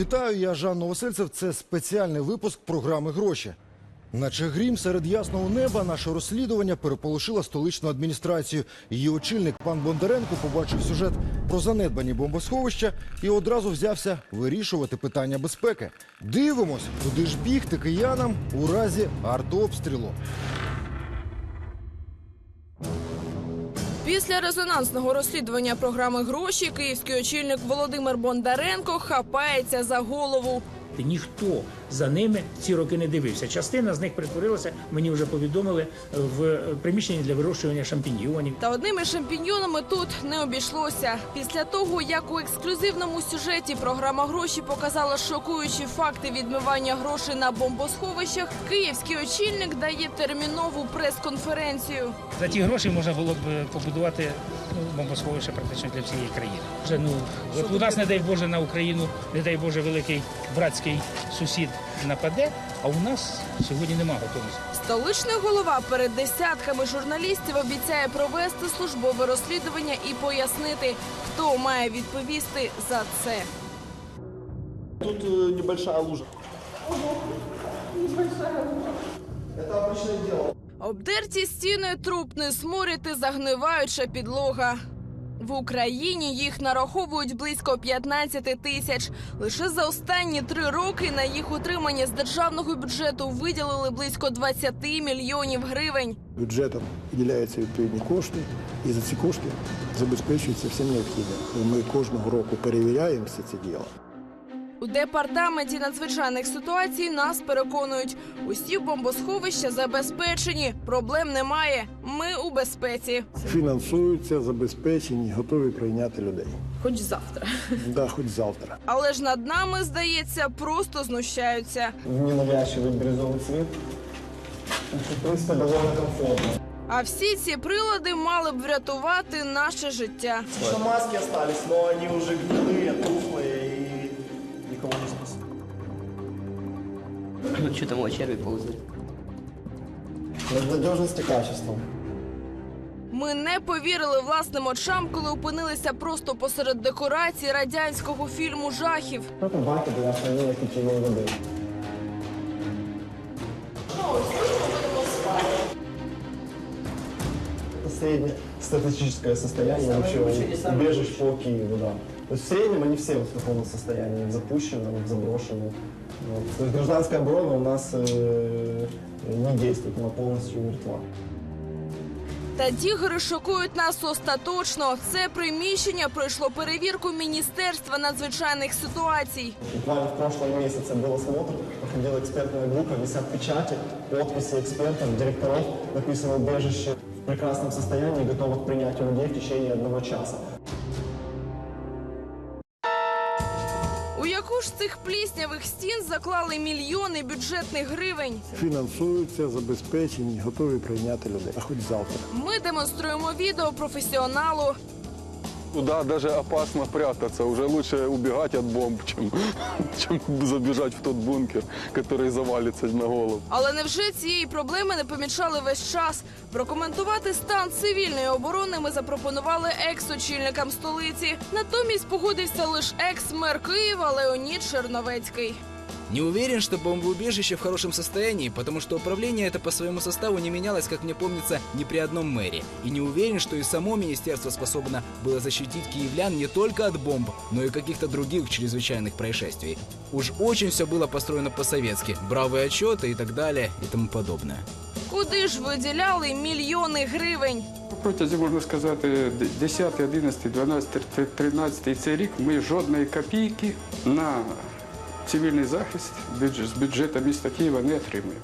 Вітаю, я Жан Новосельцев. Це спеціальний випуск програми Гроші. Наче грім серед ясного неба наше розслідування переполошило столичну адміністрацію. Її очільник пан Бондаренко побачив сюжет про занедбані бомбосховища і одразу взявся вирішувати питання безпеки. Дивимось, куди ж бігти киянам у разі артобстрілу. Після резонансного розслідування програми гроші київський очільник Володимир Бондаренко хапається за голову. Ніхто за ними ці роки не дивився. Частина з них перетворилася, мені вже повідомили, в приміщенні для вирощування шампіньйонів. Та одними шампіньйонами тут не обійшлося. Після того, як у ексклюзивному сюжеті програма гроші показала шокуючі факти відмивання грошей на бомбосховищах, київський очільник дає термінову прес-конференцію. За ті гроші можна було б побудувати ну, бомбосховище практично для всієї країни. Вже ну от у нас, не дай Боже, на Україну, не дай Боже, великий братський сусід нападе. А у нас сьогодні нема готовності. Столичний голова перед десятками журналістів обіцяє провести службове розслідування і пояснити, хто має відповісти за це. Тут э, небольшая лужа. Это обычное дело. Обдерті стіни трупни сморити загниваюча підлога. В Україні їх нараховують близько 15 тисяч. Лише за останні три роки на їх утримання з державного бюджету виділили близько 20 мільйонів гривень. бюджетом виділяються відповідні кошти, і за ці кошти забезпечується всім необхідним. Ми кожного року перевіряємо все це діло. У департаменті надзвичайних ситуацій нас переконують, усі бомбосховища забезпечені, проблем немає. Ми у безпеці. Фінансуються, забезпечені, готові прийняти людей. Хоч завтра. Да, хоч завтра. Але ж над нами, здається, просто знущаються. Ненавязчивый бирюзовый цвет. Так что, в принципе, довольно комфортно. А всі ці прилади мали б врятувати наше життя. Что маски остались, но они уже гнилые, тухлые Ну, что там, о, черви ползали. Надежность и качество. Ми не повірили власним очам, коли опинилися просто посеред декорації радянського фільму жахів. Это баки для хранения питьевой воды. Это среднестатистическое состояние вообще убежищ по Киеву, да. То есть в среднем они все вот в таком вот состоянии, в запущенном, в заброшенном. Вот. То есть гражданская оборона у нас э, не действует, она полностью мертва. Та тігри шокують нас остаточно. Це приміщення пройшло перевірку Міністерства надзвичайних ситуацій. Буквально в прошлом месяце был осмотр, проходила экспертная группа, висят печати, подписи экспертов, директоров, написано убежище в прекрасном состоянии, готово к принятию людей в течение одного часа. Цих пліснявих стін заклали мільйони бюджетних гривень? Фінансуються, забезпечені, готові прийняти людей. А хоч завтра. Ми демонструємо відео професіоналу. Туда даже опасно прятаться. Уже лучше убегать от бомб, чем, чем забежать в тот бункер, который завалится на голову. Але невже цієї проблеми не помічали весь час? Прокоментувати стан цивільної оборони ми запропонували екс-очільникам столиці. Натомість погодився лише екс-мер Києва Леонід Черновецький. Не уверен, что бомбоубежище в хорошем состоянии, потому что управление это по своему составу не менялось, как мне помнится, ни при одном мэре. И не уверен, что и само министерство способно было защитить киевлян не только от бомб, но и каких-то других чрезвычайных происшествий. Уж очень все было построено по-советски. Бравые отчеты и так далее и тому подобное. Куди ж виділяли мільйони гривень? Протязі, можна сказати, 10, 11, 12, 13 і цей рік ми жодної копійки на цивільний захист з бюджету міста Києва не отримує.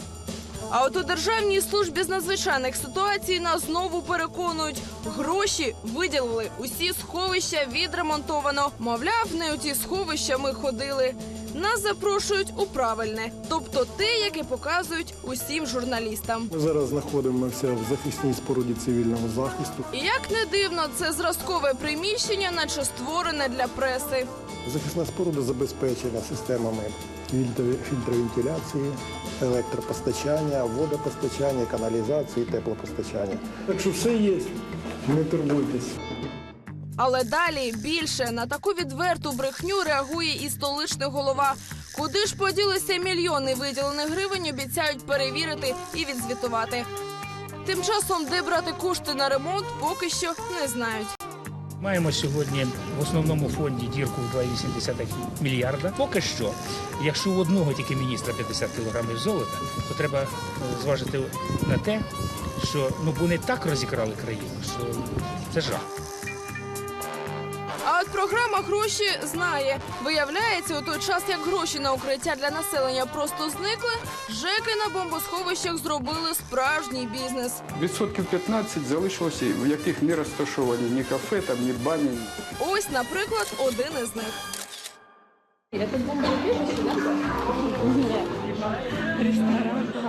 А от у Державній службі з надзвичайних ситуацій нас знову переконують, гроші виділили. Усі сховища відремонтовано. Мовляв, не у ті сховища ми ходили. Нас запрошують у правильне, тобто те, яке показують усім журналістам. Ми зараз знаходимося в захисній споруді цивільного захисту. І як не дивно, це зразкове приміщення, наче створене для преси. Захисна споруда забезпечена системами фільтровентиляції, електропостачання, водопостачання, каналізації, теплопостачання. Так що все є, не турбуйтесь. Але далі більше на таку відверту брехню реагує і столичний голова. Куди ж поділися мільйони виділених гривень, обіцяють перевірити і відзвітувати. Тим часом, де брати кошти на ремонт, поки що не знають. Маємо сьогодні в основному фонді дірку в 2,8 мільярда. Поки що, якщо у одного тільки міністра 50 кілограмів золота, то треба е, зважити на те, що ну вони так розікрали країну, що це жах. А от програма гроші знає. Виявляється, у той час, як гроші на укриття для населення просто зникли, ЖЕКи на бомбосховищах зробили справжній бізнес. Відсотків 15 залишилося, в яких не розташовані ні кафе, там, ні бані. Ось, наприклад, один із них.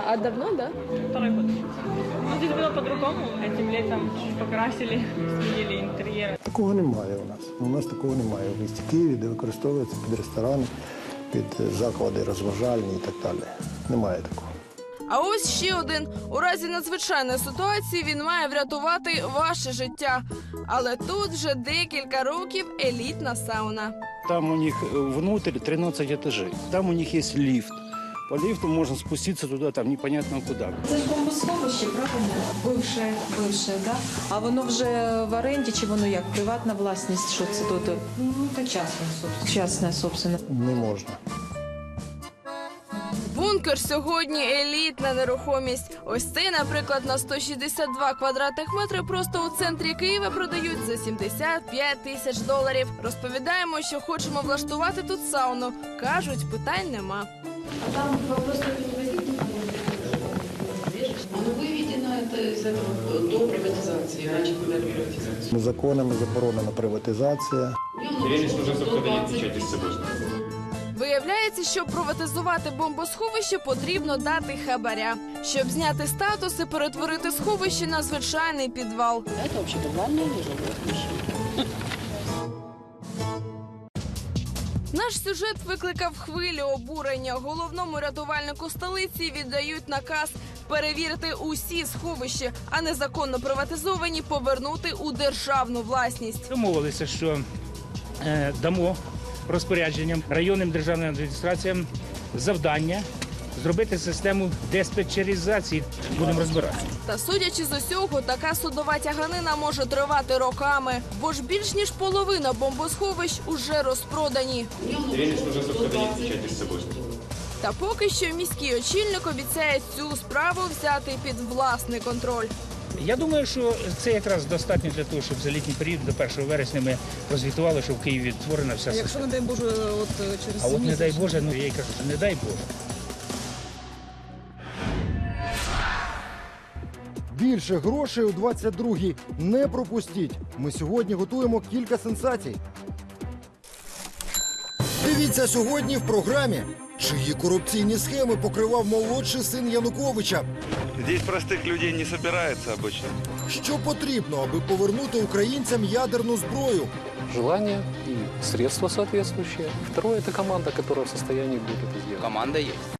А давно, да? Второй год. Ну, здесь было по-другому. Этим летом чуть покрасили, сменили интерьер. Такого немає у нас. У нас такого немає в місті Києві, де використовується під ресторани, під заклади розважальні і так далі. Немає такого. А ось ще один. У разі надзвичайної ситуації він має врятувати ваше життя. Але тут вже декілька років елітна сауна. Там у них э, внутрь 13 этажей. Там у них есть лифт. По лифту можно спуститься туда, там непонятно куда. Це ж бомбосховище, правильно? Бивше, бивше, да? А воно вже в оренді чи воно як приватна власність? Що це тут? Ну, це частна, собственно. Частна, собственно. Не можна. Бункер сьогодні елітна нерухомість. Ось цей, наприклад, на 162 квадратних метри просто у центрі Києва продають за 75 тисяч доларів. Розповідаємо, що хочемо влаштувати тут сауну. кажуть, питань нема. Оно выведено это из этого до приватизации. Раньше когда приватизация. Законами заборонена приватизація. Виявляється, щоб приватизувати бомбосховище, потрібно дати хабаря. Щоб зняти статус і перетворити сховище на звичайний підвал. Это вообще подвальная жилое Наш сюжет викликав хвилю обурення. Головному рятувальнику столиці віддають наказ перевірити усі сховища, а незаконно приватизовані повернути у державну власність. Домовилися, що е, дамо розпорядженням районним державним адміністраціям завдання зробити систему диспетчеризації. Будемо розбиратися. Та судячи з усього, така судова тяганина може тривати роками, бо ж більш ніж половина бомбосховищ уже розпродані. Та поки що міський очільник обіцяє цю справу взяти під власний контроль. Я думаю, що це якраз достатньо для того, щоб за літній період до 1 вересня ми розвітували, що в Києві відтворена вся система. не дай Боже, от через А от не дай Боже, ну я й кажу, не дай Боже. Більше грошей у 22-й. Не пропустіть. Ми сьогодні готуємо кілька сенсацій. Дивіться сьогодні в програмі. Чиї корупційні схеми покривав молодший син Януковича? Здесь простых людей не собирается обычно. Що потрібно, аби повернути українцям ядерну зброю? желание и средства соответствующие. Второе – это команда, которая в состоянии будет это сделать. Команда есть.